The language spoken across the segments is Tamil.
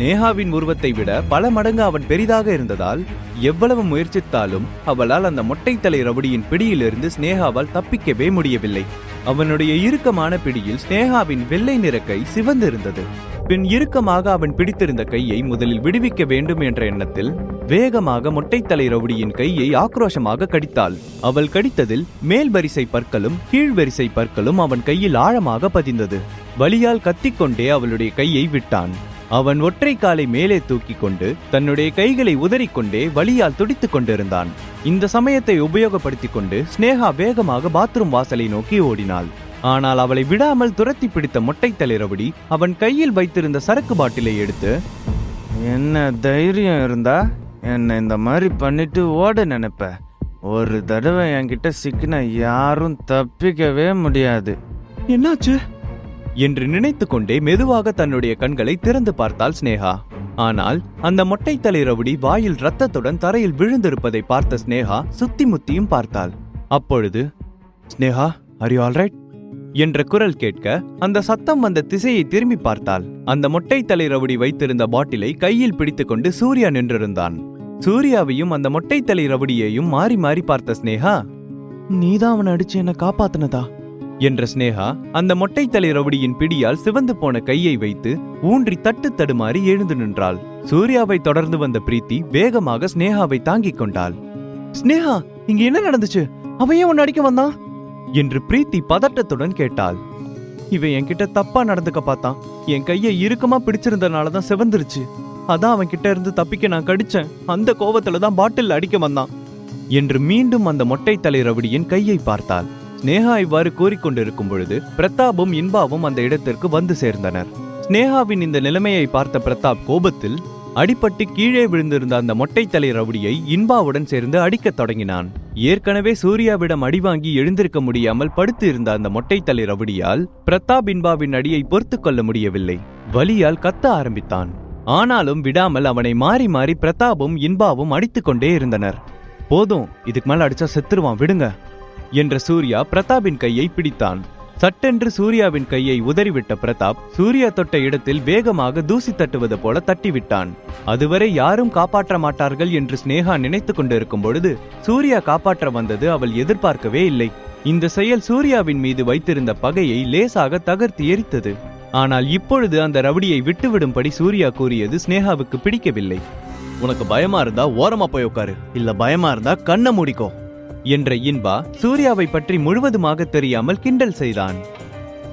நேஹாவின் உருவத்தை விட பல மடங்கு அவன் பெரிதாக இருந்ததால் எவ்வளவு முயற்சித்தாலும் அவளால் அந்த மொட்டைத்தலை ரவுடியின் பிடியிலிருந்து ஸ்னேகாவால் தப்பிக்கவே முடியவில்லை. அவனுடைய இறுக்கமான பிடியில் ஸ்னேகாவின் வெள்ளை நிற கை சிவந்திருந்தது. பின் இறுக்கமாக அவன் பிடித்திருந்த கையை முதலில் விடுவிக்க வேண்டும் என்ற எண்ணத்தில் வேகமாக மொட்டைத்தலை ரவுடியின் கையை ஆக்ரோஷமாக கடித்தாள். அவள் கடித்ததில் மேல் வரிசை பற்களும் கீழ் வரிசை பற்களும் அவன் கையில் ஆழமாக பதிந்தது. வலியால் கத்திக்கொண்டே அவளுடைய கையை விட்டான். அவன் ஒற்றை காலை மேலே தூக்கிக் கொண்டு தன்னுடைய கைகளை உதறிக்கொண்டே வலியால் துடித்துக் கொண்டிருந்தான். இந்த சமயத்தை உபயோகப்படுத்திக் கொண்டு ஸ்னேகா வேகமாக பாத்ரூம் வாசலை நோக்கி ஓடினாள். ஆனால் அவளை விடாமல் துரத்தி பிடித்த மொட்டை ரவுடி அவன் கையில் வைத்திருந்த சரக்கு பாட்டிலை எடுத்து என்ன தைரியம் இருந்தா? என்ன இந்த மாதிரி பண்ணிட்டு ஓட நினைப்ப. ஒரு தடவை என்கிட்ட சிக்கின யாரும் தப்பிக்கவே முடியாது. என்னாச்சு? என்று நினைத்து கொண்டே மெதுவாக தன்னுடைய கண்களை திறந்து பார்த்தாள் ஸ்னேகா ஆனால் அந்த மொட்டைத்தலை ரவுடி வாயில் ரத்தத்துடன் தரையில் விழுந்திருப்பதை பார்த்த ஸ்னேகா சுத்தி முத்தியும் பார்த்தாள். அப்பொழுது ஸ்னேகா ஆர் யூ ஆல்ரைட் என்ற குரல் கேட்க அந்த சத்தம் வந்த திசையை திரும்பி பார்த்தாள். அந்த மொட்டைத்தலை ரவுடி வைத்திருந்த பாட்டிலை கையில் பிடித்துக்கொண்டு சூர்யா நின்றிருந்தான். சூர்யாவையும் அந்த மொட்டைத்தலை ரவுடியையும் மாறி மாறி பார்த்த ஸ்னேகா நீதான் அவனை அடிச்சு என்ன காப்பாத்தினதா? என்ற ஸ்னேகா அந்த மொட்டைத்தலை ரவுடியின் பிடியால் சிவந்து போன கையை வைத்து ஊன்றி தட்டு தடுமாறி எழுந்து நின்றாள். சூர்யாவை தொடர்ந்து வந்த பிரீத்தி வேகமாக ஸ்னேகாவை தாங்கிக் கொண்டாள். ஸ்னேகா இங்க என்ன நடந்துச்சு? அவையே ஏன் உன்னை அடிக்க வந்தான்? என்று பிரீத்தி பதட்டத்துடன் கேட்டாள். இவன் என்கிட்ட தப்பா நடந்துக்க பார்த்தான். என் கையை இறுக்கமா பிடிச்சிருந்தனால தான் சிவந்துருச்சு. அதான் அவன் கிட்ட இருந்து தப்பிக்க நான் கடிச்சேன். அந்த கோவத்துல தான் பாட்டில் அடிக்க வந்தான். என்று மீண்டும் அந்த மொட்டை தலை ரவுடியின் கையை பார்த்தாள். ஸ்னேகா இவ்வாறு கூறிக்கொண்டிருக்கும் பொழுது பிரதாப்பும் இன்பாவும் அந்த இடத்திற்கு வந்து சேர்ந்தனர். ஸ்னேகாவின் இந்த நிலைமையை பார்த்த பிரதாப் கோபத்தில் அடிபட்டு கீழே விழுந்திருந்த அந்த மொட்டை தலை ரவுடியை இன்பாவுடன் சேர்ந்து அடிக்கத் தொடங்கினான். ஏற்கனவே சூர்யாவிடம் அடிவாங்கி எழுந்திருக்க முடியாமல் படுத்து இருந்த அந்த மொட்டை தலை ரவுடியால் பிரதாப் இன்பாவின் அடியை பொறுத்து கொள்ள முடியவில்லை. வலியால் கத்த ஆரம்பித்தான். ஆனாலும் விடாமல் அவனை மாறி மாறி பிரதாப்பும் இன்பாவும் அடித்துக்கொண்டே இருந்தனர். போதும் இதுக்கு மேல அடிச்சா செத்துருவான் விடுங்க. என்ற சூர்யா பிரதாப்பின் கையை பிடித்தான். சட்டென்று சூர்யாவின் கையை உதறிவிட்ட பிரதாப் சூர்யா தொட்ட இடத்தில் வேகமாக தூசி தட்டுவது போல தட்டிவிட்டான். அதுவரை யாரும் காப்பாற்ற மாட்டார்கள் என்று ஸ்னேகா நினைத்துக் கொண்டிருக்கும் பொழுது சூர்யா காப்பாற்ற வந்தது அவள் எதிர்பார்க்கவே இல்லை. இந்த செயல் சூர்யாவின் மீது வைத்திருந்த பகையை லேசாக தகர்த்து எரித்தது. ஆனால் இப்பொழுது அந்த ரவுடியை விட்டுவிடும்படி சூர்யா கூறியது ஸ்னேகாவுக்கு பிடிக்கவில்லை. உனக்கு பயமா இருந்தா ஓரமா போய் உட்காரு. இல்ல பயமா இருந்தா கண்ணை முடிக்கும் என்ற இன்பா சூர்யாவை பற்றி முழுவதுமாக தெரியாமல் கிண்டல் செய்தான்.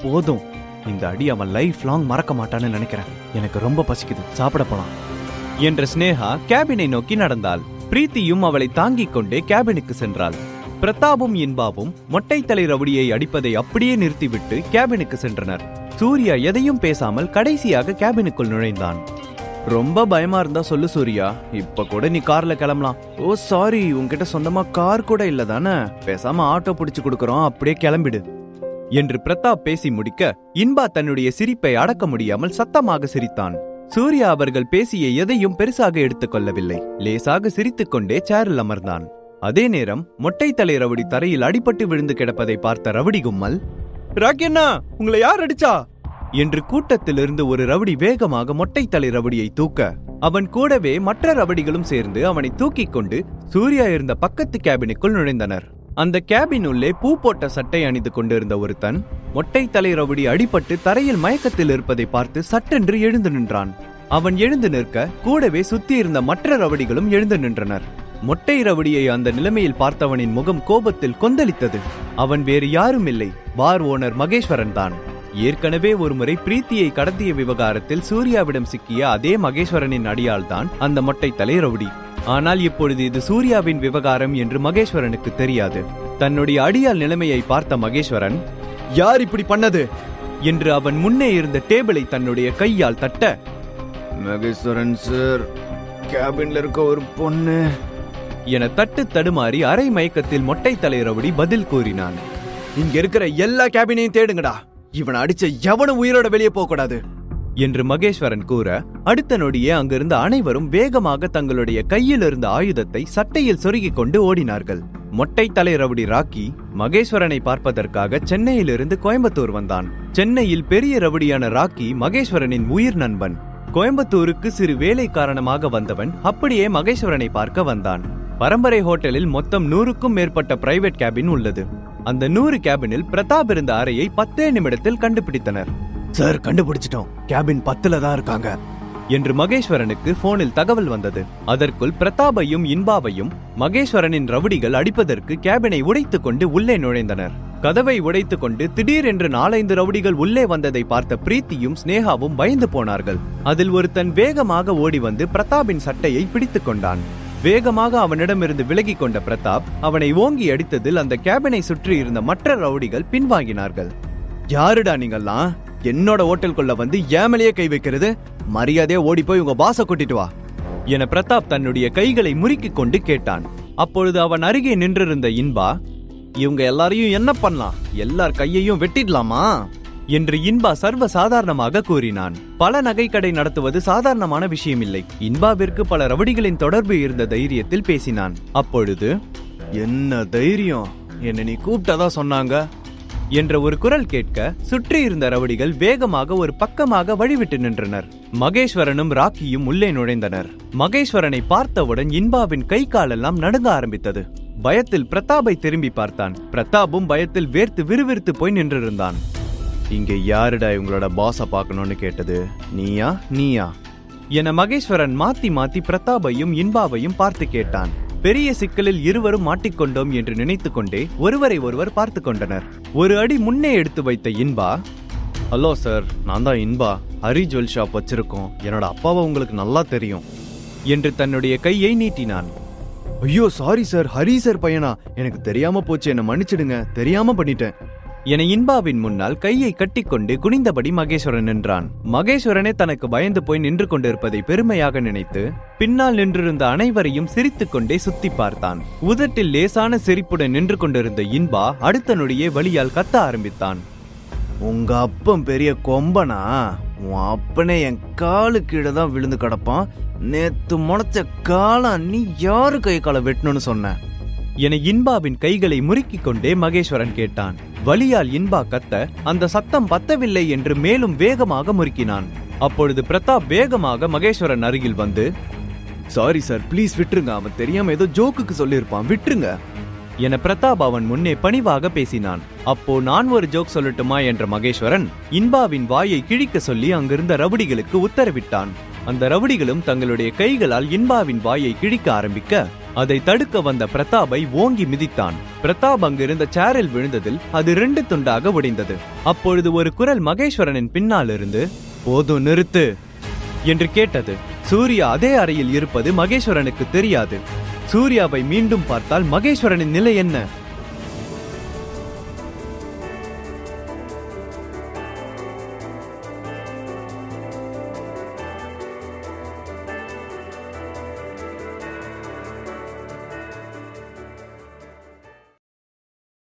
போதும். இந்த அடி அவன் லைஃப் லாங் மறக்க மாட்டான்னு நினைக்கிறேன். எனக்கு ரொம்ப பசிக்குது. சாப்பிட போலாம். என்ற ஸ்னேகா கேபினை நோக்கி நடந்தாள். பிரீத்தியும் அவளை தாங்கிக் கொண்டே கேபினுக்கு சென்றாள். பிரதாபும் இன்பாவும் மொட்டைத்தலை ரவுடியை அடிப்பதை அப்படியே நிறுத்திவிட்டு கேபினுக்கு சென்றனர். சூர்யா எதையும் பேசாமல் கடைசியாக கேபினுக்குள் நுழைந்தான். ரொம்ப பயமா இருந்தா சொல்லு சூர்யா. இப்ப கூட நீ கார்ல கிளம்பலாம். ஓ சாரி உன்கிட்ட சொந்தமா கார் கூட இல்ல தானே? பேசாம ஆட்டோ பிடிச்சு கொடுக்கறோம் அப்படியே கிளம்பிடு. என்று பிரதாப் பேசி முடிக்க இன்பா தன்னுடைய சிரிப்பை அடக்க முடியாமல் சத்தமாக சிரித்தான். சூர்யா அவர்கள் பேசிய எதையும் பெருசாக எடுத்துக்கொள்ளவில்லை லேசாக சிரித்துக்கொண்டே சேரில் அமர்ந்தான். அதே நேரம் மொட்டை தலை ரவுடி தரையில் அடிபட்டு விழுந்து கிடப்பதை பார்த்த ரவுடி கும்மல் ராக்கியண்ணா உங்களை யார் அடிச்சா? என்று கூட்டத்திலிருந்து ஒரு ரவுடி வேகமாக மொட்டைத்தலை தலை ரவுடியை தூக்க அவன் கூடவே மற்ற ரவுடிகளும் சேர்ந்து அவனை தூக்கிக் கொண்டு சூர்யா இருந்த பக்கத்து கேபினுக்குள் நுழைந்தனர். அந்த கேபின் உள்ளே பூ போட்ட சட்டை அணிந்து கொண்டிருந்த ஒருத்தன் மொட்டை தலை ரவுடி அடிபட்டு தரையில் மயக்கத்தில் இருப்பதை பார்த்து சட்டென்று எழுந்து நின்றான். அவன் எழுந்து நிற்க கூடவே சுத்தி இருந்த மற்ற ரவடிகளும் எழுந்து நின்றனர். மொட்டை ரவுடியை அந்த நிலைமையில் பார்த்தவனின் முகம் கோபத்தில் கொந்தளித்தது. அவன் வேறு யாரும் இல்லை பார் ஓனர் மகேஸ்வரன் தான். ஏற்கனவே ஒருமுறை பிரீத்தியை கடத்திய விவகாரத்தில் சூர்யாவிடம் சிக்கிய அதே மகேஸ்வரனின் அடியால் தான் அந்த மொட்டை தலை ரவுடி. ஆனால் இப்பொழுது இது சூர்யாவின் விவகாரம் என்று மகேஸ்வரனுக்கு தெரியாது. தன்னுடைய அடியால் நிலைமையை பார்த்த மகேஸ்வரன் யார் இப்படி பண்ணது? என்று அவன் முன்னே இருந்த டேபிளை தன்னுடைய கையால் தட்ட மகேஸ்வரன் சார் கேபின்ல இருக்க ஒரு பொண்ணு. என தட்டு தடுமாறி அரை மயக்கத்தில் மொட்டை தலை ரவுடி பதில் கூறினான். இங்க இருக்கிற எல்லா கேபினையும் தேடுங்கடா. இவனை அடிச்ச எவனும் உயிரோட வெளியே போக கூடாது. என்று மகேஸ்வரன் கூற அடுத்த நொடியே அங்கிருந்த அனைவரும் வேகமாக தங்களுடைய கையில் இருந்த ஆயுதத்தை சட்டையில் சொருகிக் கொண்டு ஓடினார்கள். மொட்டை தலை ரவுடி ராக்கி மகேஸ்வரனை பார்ப்பதற்காக சென்னையிலிருந்து கோயம்புத்தூர் வந்தான். சென்னையில் பெரிய ரவுடியான ராக்கி மகேஸ்வரனின் உயிர் நண்பன். கோயம்புத்தூருக்கு சிறு வேலை காரணமாக வந்தவன் அப்படியே மகேஸ்வரனை பார்க்க வந்தான். பரம்பரை ஹோட்டலில் மொத்தம் நூறுக்கும் மேற்பட்ட பிரைவேட் கேபின் உள்ளது. அந்த நூறு கேபினில் பிரதாப் இருந்த அறையை பத்தே நிமிடத்தில் கண்டுபிடித்தனர். சார் கண்டுபிடிச்சிட்டோம். கேபின் பத்துல தான் இருக்காங்க. என்று மகேஸ்வரனுக்கு போனில் தகவல் வந்தது. அதற்குள் பிரதாபையும் இன்பாவையும் மகேஸ்வரனின் ரவுடிகள் அடிப்பதற்கு கேபினை உடைத்துக் கொண்டு உள்ளே நுழைந்தனர். கதவை உடைத்துக் கொண்டு திடீரென்று நாலைந்து ரவுடிகள் உள்ளே வந்ததை பார்த்த பிரீத்தியும் ஸ்னேகாவும் பயந்து போனார்கள். அதில் ஒருத்தன் வேகமாக ஓடி வந்து பிரதாபின் சட்டையை பிடித்துக் கொண்டான். வேகமாக அவனிடமிருந்து விலகி கொண்ட பிரதாப் அவனை ஓங்கி அடித்ததில் அந்த கேபினை சுற்றி இருந்த மற்ற ரவுடிகள் பின்வாங்கினார்கள். யாருடா நீங்கெல்லாம் என்னோட ஹோட்டலுக்குள்ள வந்து ஏமலையே கை வைக்கிறது? மரியாதையே ஓடி போய் உங்க பாச கூட்டிட்டு வா. என பிரதாப் தன்னுடைய கைகளை முறுக்கிக் கொண்டு கேட்டான். அப்பொழுது அவன் அருகே நின்றிருந்த இன்பா இவங்க எல்லாரையும் என்ன பண்ணலாம்? எல்லார் கையையும் வெட்டிடலாமா? என்று இன்பா சர்வ சாதாரணமாக கூறினான். பல நகைக்கடை நடத்துவது சாதாரணமான விஷயமில்லை. இன்பாவிற்கு பல ரவுடிகளின் தொடர்பு இருந்த தைரியத்தில் பேசினான். அப்பொழுது என்ன தைரியம்? என்ன நீ கூப்பிட்டதா சொன்னாங்க? என்ற ஒரு குரல் கேட்க சுற்றி இருந்த ரவுடிகள் வேகமாக ஒரு பக்கமாக வழிவிட்டு நின்றனர். மகேஸ்வரனும் ராக்கியும் உள்ளே நுழைந்தனர். மகேஸ்வரனை பார்த்தவுடன் இன்பாவின் கை காலெல்லாம் நடுங்க ஆரம்பித்தது. பயத்தில் பிரதாபை திரும்பி பார்த்தான். பிரதாபும் பயத்தில் வேர்த்து விறுவிறுத்து போய் நின்றிருந்தான். இங்க யாருடா இவங்களோட பாஸை பார்க்கணும்னு கேட்டது? நீயா? நீயா? என மகேஸ்வரன் மாத்தி மாத்தி பிரதாபையும் இன்பாவையும் பார்த்து கேட்டான். பெரிய சிக்கலில் இருவரும் மாட்டிக்கொண்டோம் என்று நினைத்து கொண்டே ஒருவரை ஒருவர் பார்த்து கொண்டனர். ஒரு அடி முன்னே எடுத்து வைத்த இன்பா ஹலோ சார் நான் தான் இன்பா. ஹரி ஜுவல் ஷாப் வச்சிருக்கோம். என்னோட அப்பாவை உங்களுக்கு நல்லா தெரியும். என்று தன்னுடைய கையை நீட்டினான். ஐயோ சாரி சார். ஹரி சார் பையனா? எனக்கு தெரியாம போச்சு. என்ன மன்னிச்சிடுங்க. தெரியாம பண்ணிட்டேன். என இன்பாவின் முன்னால் கையை கட்டிக்கொண்டு குனிந்தபடி மகேஸ்வரன் நின்றான். மகேஸ்வரனே தனக்கு பயந்து போய் நின்று கொண்டிருப்பதை பெருமையாக நினைத்து பின்னால் நின்றிருந்த அனைவரையும் சிரித்துக் கொண்டே சுத்தி பார்த்தான். உதட்டில் லேசான சிரிப்புடன் நின்று கொண்டிருந்த இன்பா அடுத்த நொடியே வழியால் கத்த ஆரம்பித்தான். உங்க அப்பன் பெரிய கொம்பனா? உன் அப்பனே என் காலு கீழே தான் விழுந்து கிடப்பான். நேத்து முளைச்ச காலம் நீ யாரு கை காலை வெட்டணும்னு சொன்ன? என இன்பாவின் கைகளை முறுக்கிக் கொண்டே மகேஸ்வரன் கேட்டான். வலியால் இன்பா கத்த அந்த சத்தம் பத்தவில்லை என்று மேலும் வேகமாக முறுக்கினான். அப்பொழுது பிரதாப் வேகமாக மகேஸ்வரன் அருகில் வந்து சாரி சார் ப்ளீஸ் விட்டுருங்க. அவன் தெரியாம ஏதோ ஜோக்குக்கு சொல்லியிருப்பான். விட்டுருங்க. என பிரதாப் அவன் முன்னே பணிவாக பேசினான். அப்போ நான் ஒரு ஜோக் சொல்லட்டுமா? என்ற மகேஸ்வரன் இன்பாவின் வாயை கிழிக்க சொல்லி அங்கிருந்த ரவுடிகளுக்கு உத்தரவிட்டான். அந்த ரவுடிகளும் தங்களுடைய கைகளால் இன்பாவின் வாயை கிழிக்க ஆரம்பிக்க அதை தடுக்க வந்த பிரதாபை ஓங்கி மிதித்தான். பிரதாப் அங்கிருந்த சேரில் விழுந்ததில் அது ரெண்டு துண்டாக உடைந்தது அப்பொழுது ஒரு குரல் மகேஸ்வரனின் பின்னால் இருந்து போதும் நிறுத்து என்று கேட்டது. சூர்யா அதே அறையில் இருப்பது மகேஸ்வரனுக்கு தெரியாது. சூர்யாவை மீண்டும் பார்த்தால் மகேஸ்வரனின் நிலை என்ன?